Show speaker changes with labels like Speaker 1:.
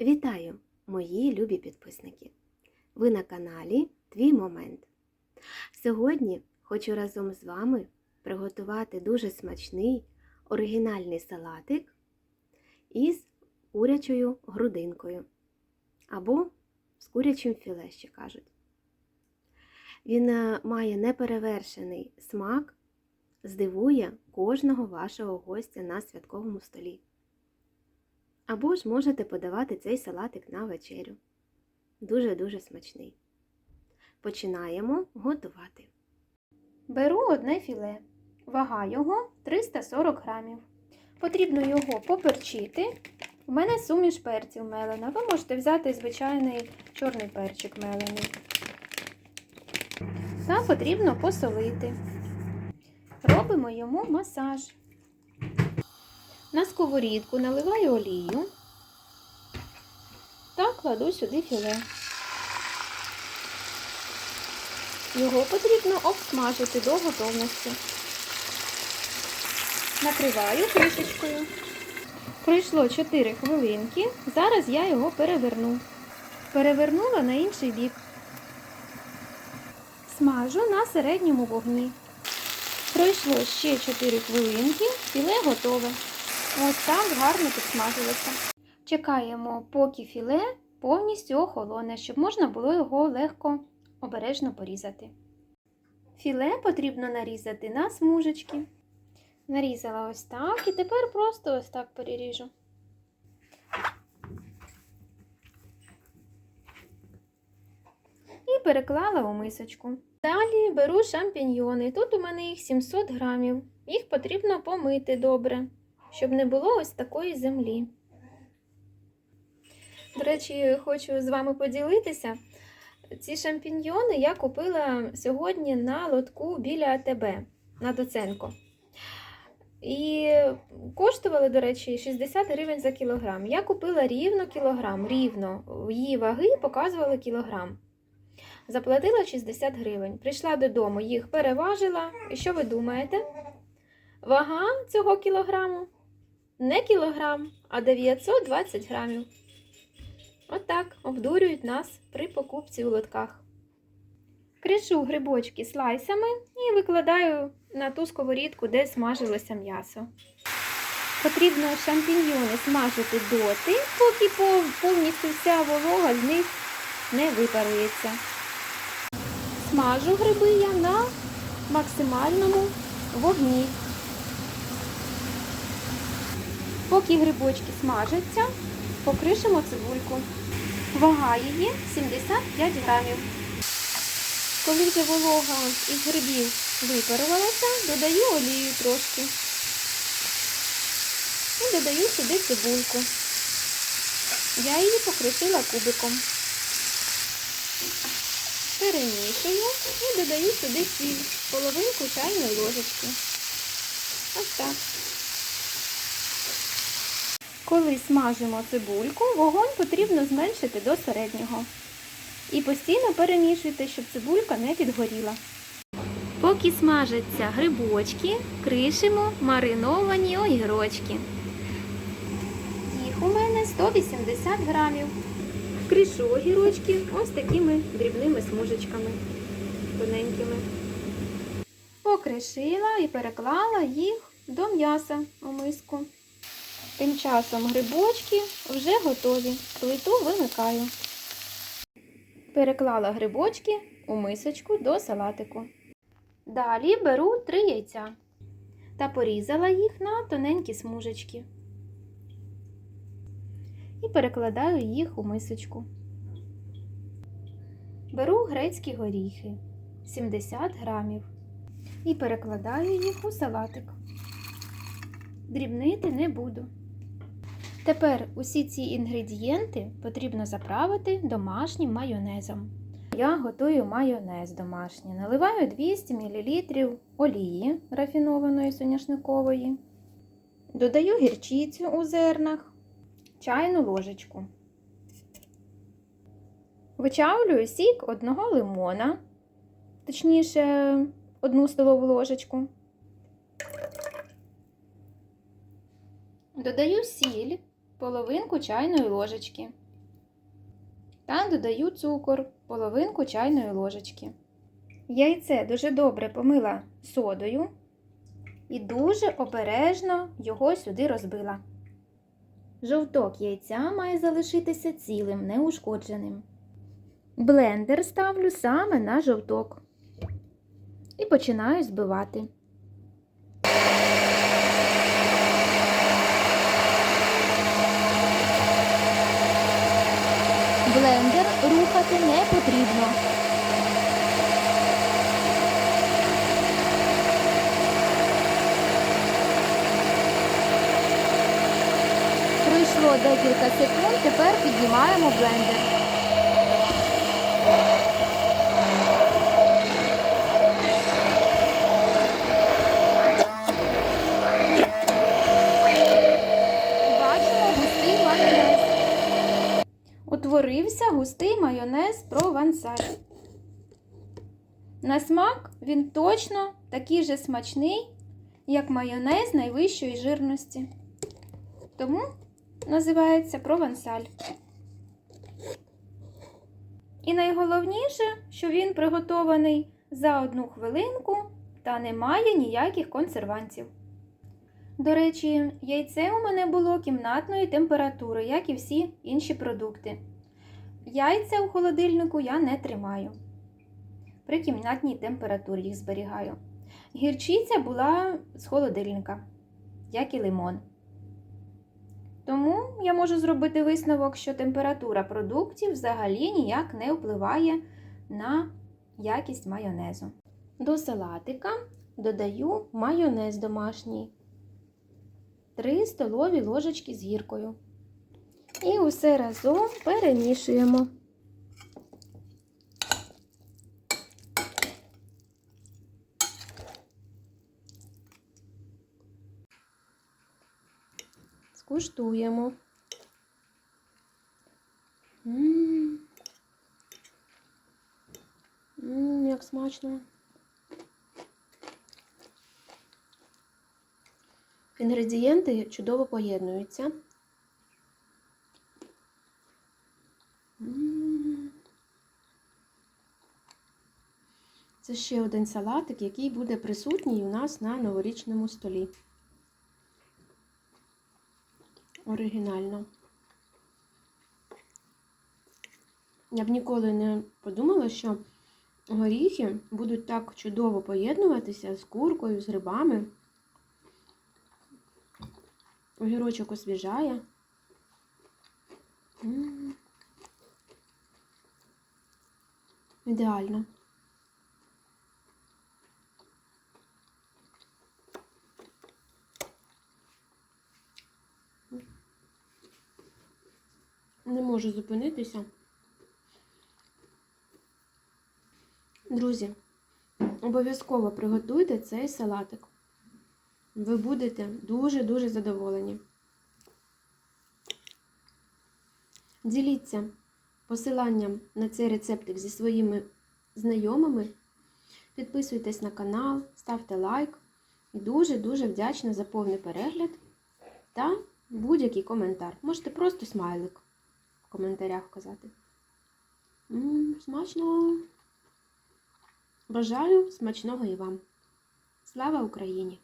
Speaker 1: Вітаю, мої любі підписники! Ви на каналі Твій Момент. Сьогодні хочу разом з вами приготувати дуже смачний оригінальний салатик із курячою грудинкою або з курячим філе, ще кажуть. Він е, має неперевершений смак, здивує кожного вашого гостя на святковому столі. Або ж можете подавати цей салатик на вечерю. Дуже-дуже смачний. Починаємо готувати.
Speaker 2: Беру одне філе. Вага його 340 грамів. Потрібно його поперчити. У мене суміш перців мелена. Ви можете взяти звичайний чорний перчик мелений. Та потрібно посолити. Робимо йому масаж. На сковорідку наливаю олію та кладу сюди філе. Його потрібно обсмажити до готовності. Накриваю кришечкою. Пройшло 4 хвилинки. Зараз я його переверну. Перевернула на інший бік. Смажу на середньому вогні. Пройшло ще 4 хвилинки, філе готове. Ось так гарно підсмажилося. Чекаємо, поки філе повністю охолоне, щоб можна було його легко обережно порізати. Філе потрібно нарізати на смужечки. Нарізала ось так і тепер просто ось так переріжу. І переклала у мисочку. Далі беру шампіньйони. Тут у мене їх 700 грамів. Їх потрібно помити добре, щоб не було ось такої землі. До речі, хочу з вами поділитися. Ці шампіньйони я купила сьогодні на лотку біля АТБ на Доценко. І коштували, до речі, 60 гривень за кілограм. Я купила рівно кілограм, рівно. Її ваги показували кілограм. Заплатила 60 гривень. Прийшла додому, їх переважила. І що ви думаєте? Вага цього кілограму не кілограм, а 920 грамів. Отак обдурюють нас при покупці у лотках. Кришу грибочки слайсами і викладаю на ту сковорідку, де смажилося м'ясо. Потрібно шампіньйони смажити доти, поки повністю вся волога з них не випарується. Смажу гриби я на максимальному вогні. Поки грибочки смажаться, покришимо цибульку. Вага її 75 грамів. Коли вже волога із грибів випарувалася, додаю олію трошки. І додаю сюди цибульку. Я її покришила кубиком. Перемішую і додаю сюди сіль, половинку чайної ложечки. Ось так. Коли смажимо цибульку, вогонь потрібно зменшити до середнього. І постійно перемішуйте, щоб цибулька не підгоріла. Поки смажаться грибочки, кришимо мариновані огірочки. Їх у мене 180 грамів. Кришу огірочки ось такими дрібними смужечками тоненькими. Покришила і переклала їх до м'яса у миску. Тим часом грибочки вже готові. Плиту вимикаю. Переклала грибочки у мисочку до салатику. Далі беру три яйця та порізала їх на тоненькі смужечки. І перекладаю їх у мисочку. Беру грецькі горіхи 70 грамів і перекладаю їх у салатик. Дрібнити не буду. Тепер усі ці інгредієнти потрібно заправити домашнім майонезом. Я готую майонез домашній. Наливаю 200 мл олії рафінованої соняшникової. Додаю гірчицю у зернах, чайну ложечку. Вичавлюю сік одного лимона, точніше, одну столову ложечку. Додаю сіль, половинку чайної ложечки. та додаю цукор, половинку чайної ложечки. Яйце дуже добре помила содою і дуже обережно його сюди розбила. Жовток яйця має залишитися цілим, неушкодженим. Блендер ставлю саме на жовток і починаю збивати. Блендер рухати не потрібно. Пройшло декілька секунд, тепер піднімаємо блендер. Майонез провансаль. На смак він точно такий же смачний, як майонез найвищої жирності. Тому називається провансаль. І найголовніше, що він приготований за одну хвилинку та не має ніяких консервантів. До речі, яйце у мене було кімнатної температури, як і всі інші продукти. Яйця у холодильнику я не тримаю. При кімнатній температурі їх зберігаю. Гірчиця була з холодильника, як і лимон. Тому я можу зробити висновок, що температура продуктів взагалі ніяк не впливає на якість майонезу. До салатика додаю майонез домашній. 3 столові ложечки з гіркою. І усе разом перемішуємо. Скуштуємо. М. М, Як смачно. Інгредієнти чудово поєднуються. Це ще один салатик, який буде присутній у нас на новорічному столі. Оригінально. Я б ніколи не подумала, що горіхи будуть так чудово поєднуватися з куркою, з грибами. Огірочок освіжає. М. Ідеально. Не можу зупинитися. Друзі, обов'язково приготуйте цей салатик. Ви будете дуже-дуже задоволені. Діліться посиланням на цей рецептик зі своїми знайомими. Підписуйтесь на канал, ставте лайк. Дуже-дуже вдячна за повний перегляд та будь-який коментар. Можете просто смайлик коментарях вказати. М, смачно! Бажаю смачного і вам! Слава Україні!